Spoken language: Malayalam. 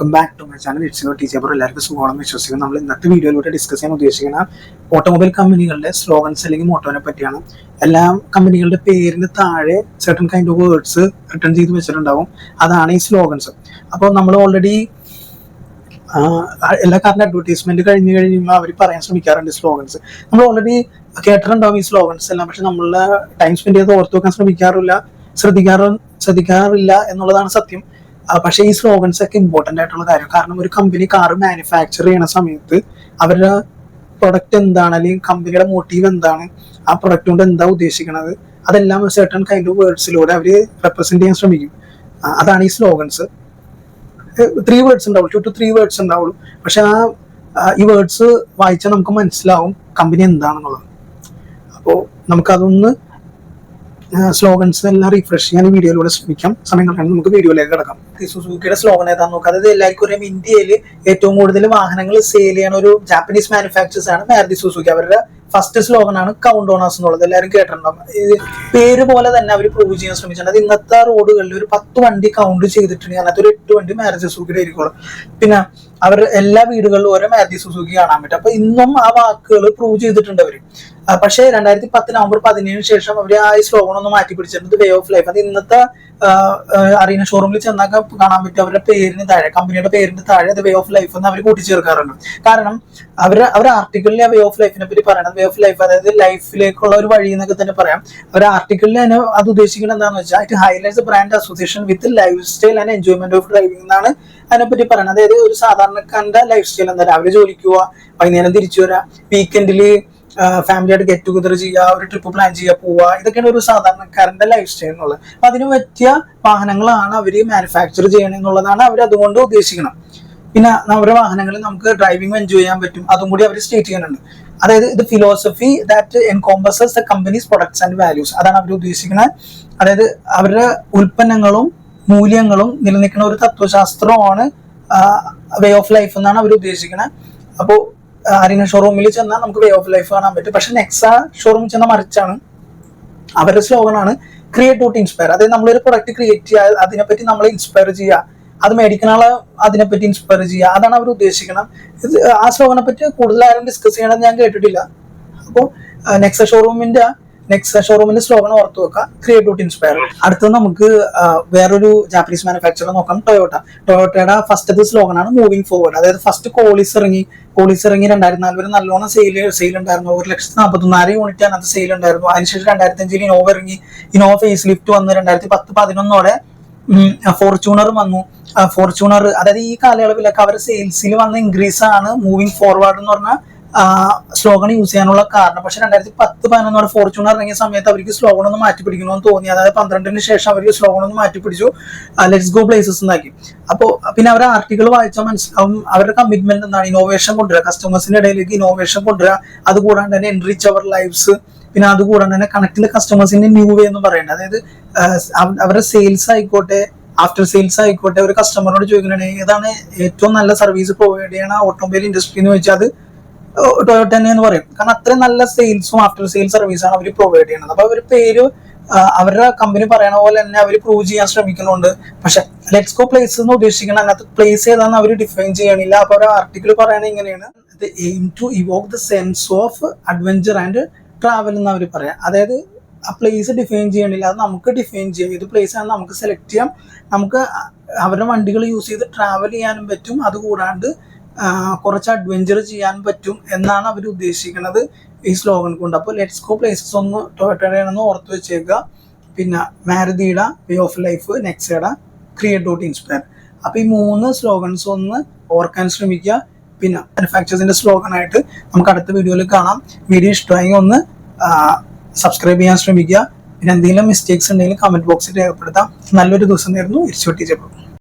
Welcome back to my channel it's teacher അപ്പോൾ എല്ലാവർക്കും സുഖമാണെന്ന് വിശ്വസിക്കുന്നു. നമ്മൾ ഇന്നത്തെ വീഡിയോയിലൂടെ ഡിസ്കസ് ചെയ്യാൻ ഉദ്ദേശിക്കുന്ന ഓട്ടോമൊബൈൽ കമ്പനികളുടെ സ്ലോഗൻസ് അല്ലെങ്കിൽ മോട്ടോനെ പറ്റിയാണ്. എല്ലാ കമ്പനികളുടെ പേരിന് താഴെ certain kind of words written ചെയ്ത് വെച്ചിട്ടുണ്ടാവും. അതാണ് ഈ സ്ലോഗൻസ് അപ്പോൾ നമ്മൾ ഓൾറെഡി എല്ലാ കാരണം അഡ്വർടൈസ്മെന്റ് കഴിഞ്ഞ് കഴിയുമ്പോൾ അവർ പറയാൻ ശ്രമിക്കാറുണ്ട് സ്ലോഗൻസ് നമ്മൾ ഓൾറെഡി കേട്ടിട്ടുണ്ടാവും ഈ സ്ലോഗൻസ് എല്ലാം. പക്ഷെ നമ്മളെ ടൈം സ്പെൻഡ് ചെയ്ത് ഓർത്ത് വെക്കാൻ ശ്രമിക്കാറില്ല ശ്രദ്ധിക്കാറ് ശ്രദ്ധിക്കാറില്ല എന്നുള്ളതാണ് സത്യം. പക്ഷേ ഈ സ്ലോഗൻസ് ഒക്കെ ഇമ്പോർട്ടന്റ് ആയിട്ടുള്ള കാര്യം. കാരണം ഒരു കമ്പനി കാർ മാനുഫാക്ചർ ചെയ്യണ സമയത്ത് അവരുടെ പ്രൊഡക്റ്റ് എന്താണ്? അല്ലെങ്കിൽ കമ്പനിയുടെ മോട്ടീവ് എന്താണ്? ആ പ്രൊഡക്റ്റ് കൊണ്ട് എന്താ ഉദ്ദേശിക്കുന്നത് അതെല്ലാം സെർട്ടൺ കൈൻഡ് ഓഫ് വേർഡ്സിലൂടെ അവർ റെപ്രസെന്റ് ചെയ്യാൻ ശ്രമിക്കും. അതാണ് ഈ സ്ലോഗൻസ് ത്രീ വേർഡ്സ് ഉണ്ടാവുള്ളൂ. ടു ടു ത്രീ വേർഡ്സ് ഉണ്ടാവുള്ളൂ. പക്ഷെ ആ ഈ വേർഡ്സ് വായിച്ചാൽ നമുക്ക് മനസ്സിലാവും കമ്പനി എന്താണെന്നുള്ളത്. അപ്പോൾ നമുക്കതൊന്ന് സ്ലോഗൻസ് എല്ലാം റിഫ്രഷ് ചെയ്യാൻ വീഡിയോയിലൂടെ ശ്രമിക്കാം. സമയം കളയാൻ നമുക്ക് വീഡിയോയിലേക്ക് കിടക്കാം. ഈ സുസുക്കിയുടെ സ്ലോഗൻ ഏതാന്ന് നോക്കാം. അതായത് എല്ലാവർക്കും അറിയാം ഇന്ത്യയിൽ ഏറ്റവും കൂടുതൽ വാഹനങ്ങൾ സെയിൽ ചെയ്യണ ഒരു ജാപ്പനീസ് മാനുഫാക്ചേഴ്സ് ആണ് മാരുതി സുസുക്കി. അവരുടെ ഫസ്റ്റ് സ്ലോഗൻ ആണ് കൗണ്ട് ഓണേഴ്സ് എന്നുള്ളത്. എല്ലാവരും കേട്ടിട്ടുണ്ടാവും ഇത് പേര് പോലെ തന്നെ അവർ പ്രൂവ് ചെയ്യാൻ ശ്രമിച്ചിട്ടുണ്ട്. അത് ഇന്നത്തെ റോഡുകളിൽ ഒരു പത്ത് വണ്ടി കൗണ്ട് ചെയ്തിട്ടുണ്ടെങ്കിൽ അതിനകത്ത് ഒരു എട്ട് വണ്ടി മാരുതി സുസുക്കിയുടെ ആയിരിക്കുള്ളൂ. പിന്നെ അവർ എല്ലാ വീടുകളിലും ഓരോ മാരുതി സുസുക്കി കാണാൻ പറ്റും. അപ്പൊ ഇന്നും ആ വാക്കുകൾ പ്രൂവ് ചെയ്തിട്ടുണ്ട് അവർ. ആ, പക്ഷേ രണ്ടായിരത്തി പത്ത് നവംബർ പതിനേഴിന് ശേഷം അവർ ആ ഈ സ്ലോഗൻ ഒന്ന് മാറ്റി പിടിച്ചിരുന്നത് വേ ഓഫ് ലൈഫ് അത് ഇന്നത്തെ അറീന ഷോറൂമിൽ ചെന്നാൽ കാണാൻ പറ്റും. അവരുടെ പേരിന് താഴെ കമ്പനിയുടെ പേരിന് താഴെ അത് വേ ഓഫ് ലൈഫ് എന്ന് അവർ കൂട്ടിച്ചേർക്കാറുണ്ട്. കാരണം അവർ അവർ ആർട്ടിക്കിളിൽ വേ ഓഫ് ലൈഫിനെ പറ്റി പറയണത് വേ ഓഫ് ലൈഫ് അതായത് ലൈഫിലേക്കുള്ള ഒരു വഴി എന്നൊക്കെ തന്നെ പറയാം. അവർ ആർട്ടിക്കിളിൽ തന്നെ അത് ഉദ്ദേശിക്കുന്നത് എന്താണെന്ന് വെച്ചാൽ it highlights brand association with lifestyle and enjoyment of driving എന്നാണ് അതിനെപ്പറ്റി പറയുന്നത് അതായത് ഒരു സാധാരണക്കാരന്റെ ലൈഫ് സ്റ്റൈൽ എന്താ രാവിലെ ജോലിക്കുക വൈകുന്നേരം തിരിച്ചു വരാം വീക്കെൻഡിൽ ഫാമിലി ആയിട്ട് ഗെറ്റ് ടുഗദർ ചെയ്യുക ഒരു ട്രിപ്പ് പ്ലാൻ ചെയ്യുക പോവുക ഇതൊക്കെയാണ് ഒരു സാധാരണക്കാരന്റെ ലൈഫ് സ്റ്റൈൽ എന്നുള്ളത്. അപ്പൊ അതിന് പറ്റിയ വാഹനങ്ങളാണ് അവർ മാനുഫാക്ചർ ചെയ്യണം എന്നുള്ളതാണ് അവർ അതുകൊണ്ട് ഉദ്ദേശിക്കണം പിന്നെ നമ്മുടെ വാഹനങ്ങളിൽ നമുക്ക് ഡ്രൈവിംഗ് എൻജോയ് ചെയ്യാൻ പറ്റും. അതും കൂടി അവർ സ്റ്റേറ്റ് ചെയ്യുന്നുണ്ട്. അതായത് ഇത് philosophy that encompasses the company's products and values അതാണ് അവർ ഉദ്ദേശിക്കുന്നത് അതായത് അവരുടെ ഉൽപ്പന്നങ്ങളും മൂല്യങ്ങളും നിലനിൽക്കുന്ന ഒരു തത്വശാസ്ത്രമാണ് വേ ഓഫ് ലൈഫ് എന്നാണ് അവർ ഉദ്ദേശിക്കുന്നത് അപ്പോൾ അരീന ഷോറൂമിൽ ചെന്നാൽ നമുക്ക് വേ ഓഫ് ലൈഫ് കാണാൻ പറ്റും. പക്ഷെ നെക്സ ഷോറൂമിൽ ചെന്നാൽ മറിച്ചാണ്. അവരുടെ സ്ലോഗനാണ് ക്രിയേറ്റ് ടു ഇൻസ്പയർ അതായത് നമ്മളൊരു പ്രൊഡക്റ്റ് ക്രിയേറ്റ് ചെയ്യുക അതിനെപ്പറ്റി നമ്മൾ ഇൻസ്പയർ ചെയ്യുക അത് മേടിക്കുന്ന ആളെ അതിനെപ്പറ്റി ഇൻസ്പയർ ചെയ്യുക അതാണ് അവർ ഉദ്ദേശിക്കണം ആ സ്ലോഗനെ പറ്റി കൂടുതൽ ആരും ഡിസ്കസ് ചെയ്യണമെന്ന് ഞാൻ കേട്ടിട്ടില്ല. അപ്പോൾ നെക്സ ഷോറൂമിന്റെ നെക്സ ഷോറൂമിന്റെ സ്ലോഗൻ ഓർത്തു വെക്കുക. ക്രിയേറ്റ് ഇൻസ്പയർ അടുത്തത് നമുക്ക് വേറൊരു ജാപ്പനീസ് മാനുഫാക്ചറർ നോക്കാം ടൊയോട്ട ടൊയോട്ടയുടെ ഫസ്റ്റത്തെ സ്ലോഗൻ ആണ് മൂവിങ് ഫോർവേഡ് അതായത് ഫസ്റ്റ് കോളീസ് ഇറങ്ങി. കോളീസ് ഇറങ്ങി രണ്ടായിരത്തി നാല് വരെ നല്ലോണം സെയിൽ സെയിൽ ഉണ്ടായിരുന്നു. ഒരു ലക്ഷത്തി നാൽപ്പത്തൊന്നായിരം യൂണിറ്റ് അതിനകത്ത് സെയിൽ ഉണ്ടായിരുന്നു. അതിനുശേഷം രണ്ടായിരത്തി അഞ്ചിൽ ഇനോവ ഇറങ്ങി. ഇനോവ ഫേസ് ലിഫ്റ്റ് വന്ന് രണ്ടായിരത്തി പത്ത് പതിനൊന്നോടെ ഫോർച്യൂണർ വന്നു. ഫോർച്യൂണർ അതായത് ഈ കാലയളവിലൊക്കെ അവരുടെ സെയിൽസിൽ വന്ന ഇൻക്രീസ് ആണ് മൂവിങ് ഫോർവേഡ് എന്ന് പറഞ്ഞ സ്ലോഗൺ യൂസ് ചെയ്യാനുള്ള കാരണം. പക്ഷെ രണ്ടായിരത്തി പത്ത് പതിനൊന്നോടെ ഫോർച്യൂണർ ഇറങ്ങിയ സമയത്ത് അവർക്ക് സ്ലോഗൺ ഒന്ന് മാറ്റി പിടിക്കണമെന്ന് തോന്നി. അതായത് പന്ത്രണ്ടിന് ശേഷം അവർ സ്ലോഗൺ ഒന്ന് മാറ്റി പിടിച്ചു. ലെറ്റ്സ് ഗോ പ്ലേസസ് എന്നാക്കി. അപ്പോൾ പിന്നെ അവരുടെ ആർട്ടിക്കിൾ വായിച്ചാൽ മനസ്സിലാവും അവരുടെ കമ്മിറ്റ്മെന്റ് എന്താണ്. ഇന്നോവേഷൻ കൊണ്ടുവരിക കസ്റ്റമേഴ്സിന്റെ ഇടയിലേക്ക് ഇന്നോവേഷൻ കൊണ്ടുവരിക അതുകൂടാണ്ട് തന്നെ എൻറിച്ച് അവർ ലൈഫ്സ് പിന്നെ അതുകൂടാണ്ട് തന്നെ കണക്ട് കസ്റ്റമേഴ്സിന്റെ ന്യൂ വേ എന്ന് പറയുന്നത് അതായത് അവരുടെ സെയിൽസ് ആയിക്കോട്ടെ ആഫ്റ്റർ സെയിൽസ് ആയിക്കോട്ടെ ഒരു കസ്റ്റമറിനോട് ചോദിക്കണേ ഏതാണ് ഏറ്റവും നല്ല സർവീസ് പ്രൊവൈഡ് ചെയ്യണ ഓട്ടോമൊബൈൽ ഇൻഡസ്ട്രി എന്ന് വെച്ചാൽ അത് ടൊയോട്ട തന്നെ എന്ന് പറയും. കാരണം അത്രയും നല്ല സെയിൽസും ആഫ്റ്റർ സെയിൽ സർവീസാണ് അവർ പ്രൊവൈഡ് ചെയ്യുന്നത്. അപ്പൊ അവർ പേര് അവരുടെ കമ്പനി പറയണ പോലെ തന്നെ അവർ പ്രൂവ് ചെയ്യാൻ ശ്രമിക്കുന്നുണ്ട്. പക്ഷെ ലെറ്റ്സ് ഗോ പ്ലേസ് എന്ന് ഉദ്ദേശിക്കണം അതിനകത്ത് പ്ലേസ് ഏതാന്ന് അവർ ഡിഫൈൻ ചെയ്യണില്ല. അപ്പൊ ഒരു ആർട്ടിക്കിൾ പറയണത് ഇങ്ങനെയാണ്. Aim to evoke the sense of adventure and travel എന്ന് അവർ പറയാം. അതായത് ആ പ്ലേസ് ഡിഫൈൻ ചെയ്യണില്ല. അത് നമുക്ക് ഡിഫൈൻ ചെയ്യാം. ഏത് പ്ലേസ് ആണ് നമുക്ക് സെലക്ട് ചെയ്യാം. നമുക്ക് അവരുടെ വണ്ടികൾ യൂസ് ചെയ്ത് ട്രാവൽ ചെയ്യാനും പറ്റും. അതുകൂടാണ്ട് കുറച്ച് അഡ്വഞ്ചർ ചെയ്യാൻ പറ്റും എന്നാണ് അവർ ഉദ്ദേശിക്കുന്നത് ഈ സ്ലോഗൻ കൊണ്ട്. അപ്പോൾ ലെറ്റ്സ് ഗോ പ്ലേസസ് ഒന്ന് ടൊയറ്റോടെയാണെന്ന് ഓർത്ത് വെച്ചേക്കുക. പിന്നെ മാരുതിയുടെ വേ ഓഫ് ലൈഫ് നെക്സയുടെ ക്രിയേറ്റ് ഡോട്ട് ഇൻസ്പയർ അപ്പോൾ ഈ മൂന്ന് സ്ലോഗൻസ് ഒന്ന് ഓർക്കാൻ ശ്രമിക്കുക. പിന്നെ മാനുഫാക്ചേഴ്സിന്റെ സ്ലോഗൻ ആയിട്ട് നമുക്ക് അടുത്ത വീഡിയോയിൽ കാണാം. വീഡിയോ ഇഷ്ടമായി ഒന്ന് സബ്സ്ക്രൈബ് ചെയ്യാൻ ശ്രമിക്കുക. പിന്നെ എന്തെങ്കിലും മിസ്റ്റേക്സ് ഉണ്ടെങ്കിൽ കമന്റ് ബോക്സിൽ രേഖപ്പെടുത്താം. നല്ലൊരു ദിവസം നേരുന്നു. ഇരിച്ചു ടീച്ചർ